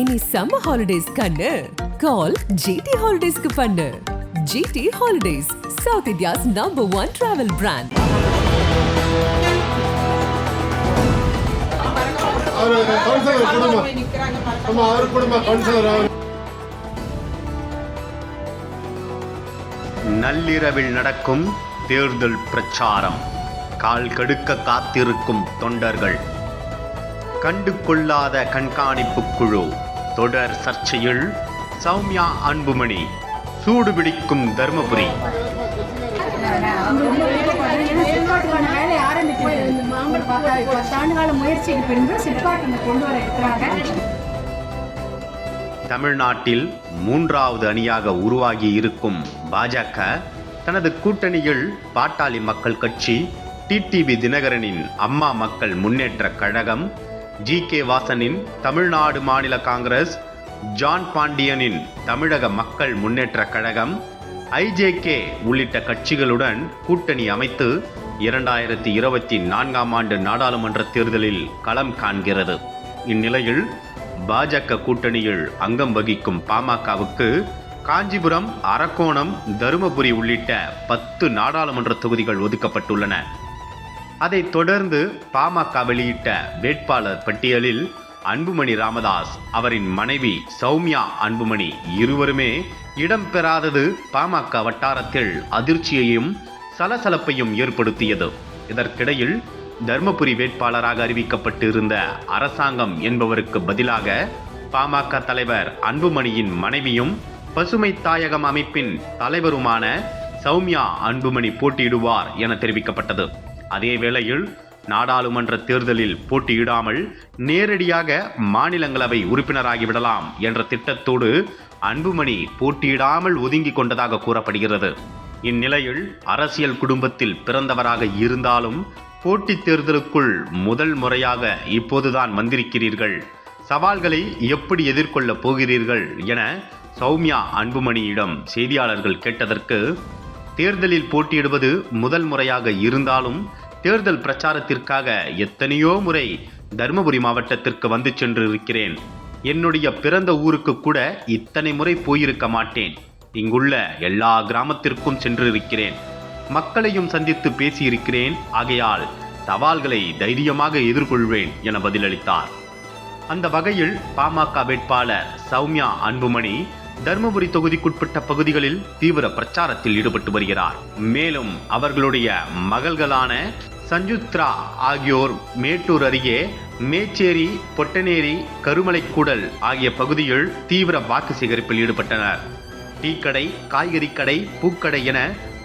இனி summer holidays கண்ணு. கால் GT ஹாலிடேஸ்க்கு பண்ணு. GT holidays South India's number one travel brand குடும்பம் நள்ளிரவில் நடக்கும் தேர்தல் பிரச்சாரம். கால் கடுக்க காத்திருக்கும் தொண்டர்கள். கண்டு கொள்ளாத கண்காணிப்பு குழு. தொடர் சர்ச்சையில் சௌமியா அன்புமணி சூடுபிடிக்கும் தர்மபுரி. தமிழ்நாட்டில் மூன்றாவது அணியாக உருவாகி இருக்கும் பாஜக தனது கூட்டணியில் பாட்டாளி மக்கள் கட்சி டிடிவி தினகரனின் அம்மா மக்கள் முன்னேற்ற கழகம் ஜி கே வாசனின் தமிழ்நாடு மாநில காங்கிரஸ் ஜான் பாண்டியனின் தமிழக மக்கள் முன்னேற்ற கழகம் ஐஜேகே உள்ளிட்ட கட்சிகளுடன் கூட்டணி அமைத்து இரண்டாயிரத்தி இருபத்தி நான்காம் ஆண்டு நாடாளுமன்ற தேர்தலில் களம் காண்கிறது. இந்நிலையில் பாஜக கூட்டணியில் அங்கம் வகிக்கும் பாமகவுக்கு காஞ்சிபுரம் அரக்கோணம் தருமபுரி உள்ளிட்ட பத்து நாடாளுமன்ற தொகுதிகள் ஒதுக்கப்பட்டுள்ளன. அதைத் தொடர்ந்து பாமக வெளியிட்ட வேட்பாளர் பட்டியலில் அன்புமணி ராமதாஸ் அவரின் மனைவி சௌமியா அன்புமணி இருவருமே இடம்பெறாதது பாமக வட்டாரத்தில் அதிர்ச்சியையும் சலசலப்பையும் ஏற்படுத்தியது. இதற்கிடையில் தர்மபுரி வேட்பாளராக அறிவிக்கப்பட்டிருந்த அரசாங்கம் என்பவருக்கு பதிலாக பாமக தலைவர் அன்புமணியின் மனைவியும் பசுமை தாயகம் அமைப்பின் தலைவருமான சௌமியா அன்புமணி போட்டியிடுவார் என தெரிவிக்கப்பட்டது. அதே வேளையில் நாடாளுமன்ற தேர்தலில் போட்டியிடாமல் நேரடியாக மாநிலங்களவை உறுப்பினராகிவிடலாம் என்ற திட்டத்தோடு அன்புமணி போட்டியிடாமல் ஒதுங்கி கொண்டதாக கூறப்படுகிறது. இந்நிலையில் அரசியல் குடும்பத்தில் பிறந்தவராக இருந்தாலும் போட்டித் தேர்தலுக்குள் முதல் முறையாக இப்போதுதான் வந்திருக்கிறீர்கள். சவால்களை எப்படி எதிர்கொள்ளப் போகிறீர்கள் என சௌமியா அன்புமணியிடம் செய்தியாளர்கள் கேட்டதற்கு தேர்தலில் போட்டியிடுவது முதல் முறையாக இருந்தாலும் தேர்தல் பிரச்சாரத்திற்காக எத்தனையோ முறை தருமபுரி மாவட்டத்திற்கு வந்து சென்று இருக்கிறேன் என்னுடைய பிறந்த ஊருக்கு கூட இத்தனை முறை போயிருக்க மாட்டேன். இங்குள்ள எல்லா கிராமத்திற்கும் சென்று இருக்கிறேன் மக்களையும் சந்தித்து பேசியிருக்கிறேன். ஆகையால் சவால்களை தைரியமாக எதிர்கொள்வேன் என பதிலளித்தார். அந்த வகையில் பாமக வேட்பாளர் சௌமியா அன்புமணி தருமபுரி தொகுதிக்குட்பட்ட பகுதிகளில் தீவிர பிரச்சாரத்தில் ஈடுபட்டு வருகிறார். மேலும் அவர்களுடைய மகள்களான சஞ்சுத்ரா ஆகியோர் மேட்டூர் அருகே மேச்சேரி பொட்டனேரி கருமலைக்கூடல் ஆகிய பகுதியில் தீவிர வாக்கு சேகரிப்பில் ஈடுபட்டனர். டீக்கடை காய்கறி கடை பூக்கடை என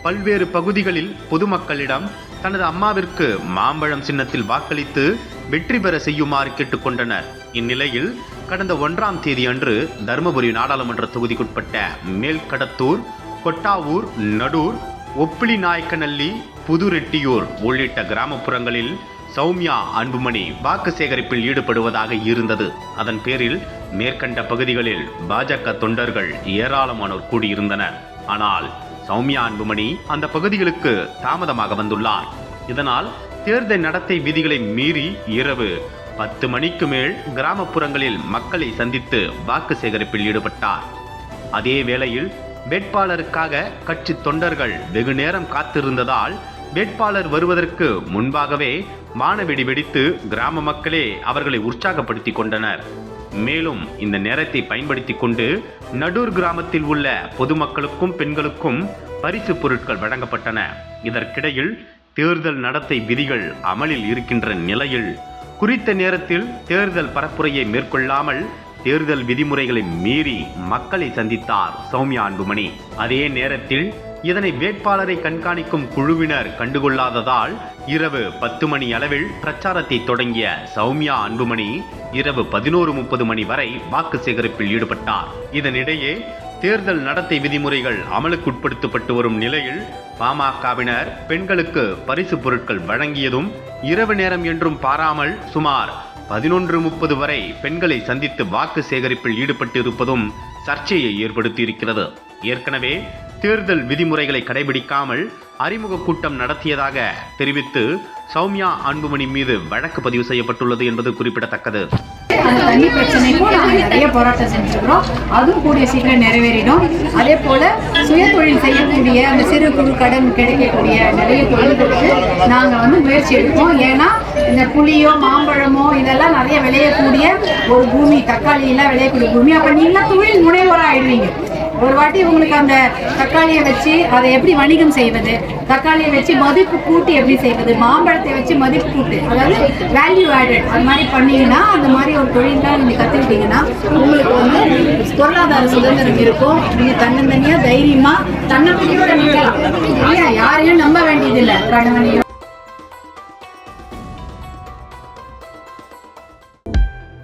பல்வேறு பகுதிகளில் பொதுமக்களிடம் தனது அம்மாவிற்கு மாம்பழம் சின்னத்தில் வாக்களித்து வெற்றி பெற செய்யுமாறு கேட்டுக்கொண்டனர். இந்நிலையில் கடந்த ஒன்றாம் தேதி அன்று தருமபுரி நாடாளுமன்ற தொகுதிக்குட்பட்ட மேல்கடத்தூர் கொட்டாவூர் நடூர் ஒப்பிலி நாயக்கநல்லி புதுரெட்டியூர் உள்ளிட்ட கிராமப்புறங்களில் சௌமியா அன்புமணி வாக்கு சேகரிப்பில் ஈடுபடுவதாக இருந்தது. அதன் பேரில் மேற்கண்ட பகுதிகளில் பாஜக தொண்டர்கள் ஏராளமானோர் கூடியிருந்தனர். ஆனால் சௌமியா அன்புமணி அந்த பகுதிகளுக்கு தாமதமாக வந்துள்ளார். இதனால் தேர்தல் நடத்தை விதிகளை மீறி இரவு பத்து மணிக்கு மேல் கிராமப்புறங்களில் மக்களை சந்தித்து வாக்கு சேகரிப்பில் ஈடுபட்டார். அதே வேளையில் வேட்பாளருக்காக கட்சி தொண்டர்கள் வெகு நேரம் காத்திருந்ததால் வேட்பாளர் வருவதற்கு முன்பாகவே வானவெடி வெடித்து கிராம மக்களே அவர்களை உற்சாகப்படுத்தி கொண்டனர். மேலும் இந்த நேரத்தை பயன்படுத்தி கொண்டு நடூர் கிராமத்தில் உள்ள பொதுமக்களுக்கும் பெண்களுக்கும் பரிசு பொருட்கள் வழங்கப்பட்டன. இதற்கிடையில் தேர்தல் நடத்தை விதிகள் அமலில் இருக்கின்ற நிலையில் குறித்த நேரத்தில் தேர்தல் பரப்புரையை மேற்கொள்ளாமல் தேர்தல் விதிமுறைகளை மீறி மக்களை சந்தித்தார் சௌமியா அன்புமணி. அதே நேரத்தில் இதனை வேட்பாளரை கண்காணிக்கும் குழுவினர் கண்டுகொள்ளாததால் இரவு பத்து மணி அளவில் பிரச்சாரத்தை தொடங்கிய சௌமியா அன்புமணி இரவு பதினோரு முப்பது மணி வரை வாக்கு சேகரிப்பில் ஈடுபட்டார். இதனிடையே தேர்தல் நடத்தை விதிமுறைகள் அமலுக்குட்படுத்தப்பட்டு வரும் நிலையில் பாமகவினர் பெண்களுக்கு பரிசு பொருட்கள் வழங்கியதும் இரவு நேரம் என்றும் பாராமல் சுமார் பதினொன்று முப்பது வரை பெண்களை சந்தித்து வாக்கு சேகரிப்பில் ஈடுபட்டிருப்பதும் சர்ச்சையை ஏற்படுத்தியிருக்கிறது. ஏற்கனவே தேர்தல் விதிமுறைகளை கடைபிடிக்காமல் அறிமுக கூட்டம் நடத்தியதாக தெரிவித்து சௌமியா அன்புமணி மீது வழக்கு பதிவு செய்யப்பட்டுள்ளது என்பது குறிப்பிடத்தக்கது. அந்த தண்ணி பிரச்சனைக்கும் நாங்கள் நிறைய போராட்டம் செஞ்சுருக்கிறோம். அதுவும் கூடிய சீக்கிரம் நிறைவேறிடும். அதே போல சுய தொழில் செய்யக்கூடிய அந்த சிறு குறு கடன் கிடைக்கக்கூடிய நிறைய தொழில்களுக்கு நாங்கள் வந்து முயற்சி எடுப்போம். ஏன்னா இந்த புளியோ மாம்பழமோ இதெல்லாம் நிறைய விளையக்கூடிய ஒரு பூமி தக்காளி எல்லாம் விளையக்கூடிய பூமி. அப்போ நீங்களாம் தொழில் முனைவராக ஆயிடுவீங்க. ஒரு வாட்டி உங்களுக்கு அந்த தக்காளியை வச்சு அதை எப்படி வணிகம் செய்வது? தக்காளியை வச்சு மதிப்பு கூட்டி எப்படி செய்வது? மாம்பழத்தை வச்சு மதிப்பு கூட்டு. அதாவது வேல்யூ ஆடட் அது மாதிரி பண்ணீங்கன்னா அந்த மாதிரி ஒரு தொழிலாம் நீங்கள் கற்றுக்கிட்டீங்கன்னா உங்களுக்கு வந்து பொருளாதார சுதந்திரம் இருக்கும். நீங்கள் தன்னந்தனியாக தைரியமாக தன்னம்பிக்கையோட நிற்கலாம் இல்லையா? யாரையும் நம்ப வேண்டியதில்லை. கணவனையும்